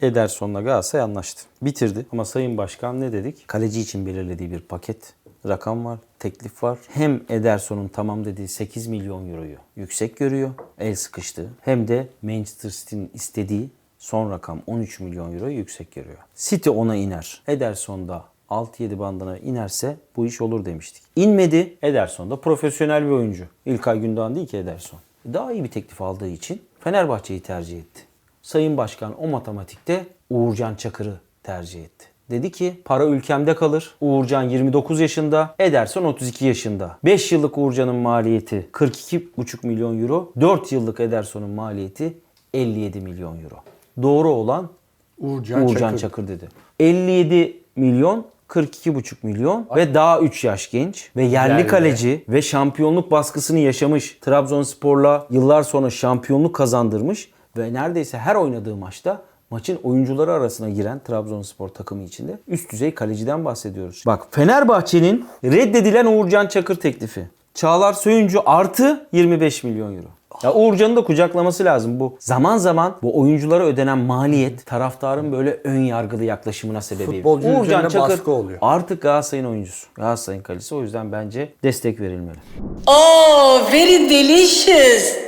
Ederson'la Galatasaray anlaştı. Bitirdi. Ama Sayın Başkan ne dedik? Kaleci için belirlediği bir paket rakam var, teklif var. Hem Ederson'un tamam dediği 8 milyon euroyu yüksek görüyor, el sıkıştı. Hem de Manchester City'nin istediği son rakam 13 milyon euroyu yüksek görüyor. City ona iner. Ederson da 6-7 bandına inerse bu iş olur demiştik. İnmedi. Ederson da profesyonel bir oyuncu. İlkay Gündoğan değil ki Ederson. Daha iyi bir teklif aldığı için Fenerbahçe'yi tercih etti. Sayın Başkan o matematikte Uğurcan Çakır'ı tercih etti. Dedi ki para ülkemde kalır. Uğurcan 29 yaşında, Ederson 32 yaşında. 5 yıllık Uğurcan'ın maliyeti 42,5 milyon euro. 4 yıllık Ederson'un maliyeti 57 milyon euro. Doğru olan Uğurcan, Uğurcan Çakır. Çakır dedi. 57 milyon 42,5 milyon ve daha 3 yaş genç ve yerli Yerli. kaleci ve şampiyonluk baskısını yaşamış. Trabzonspor'la yıllar sonra şampiyonluk kazandırmış ve neredeyse her oynadığı maçta maçın oyuncuları arasına giren Trabzonspor takımı içinde üst düzey kaleciden bahsediyoruz. Bak Fenerbahçe'nin reddedilen Uğurcan Çakır teklifi. Çağlar Söyüncü artı 25 milyon euro. Ya Uğurcan'ı da kucaklaması lazım bu. Zaman zaman bu oyunculara ödenen maliyet taraftarın böyle ön yargılı yaklaşımına sebebiyet. Futbolcunun üzerine baskı oluyor. artık Galatasaray'ın oyuncusu. Galatasaray'ın kalecisi o yüzden bence destek verilmeli. Oh, very delicious.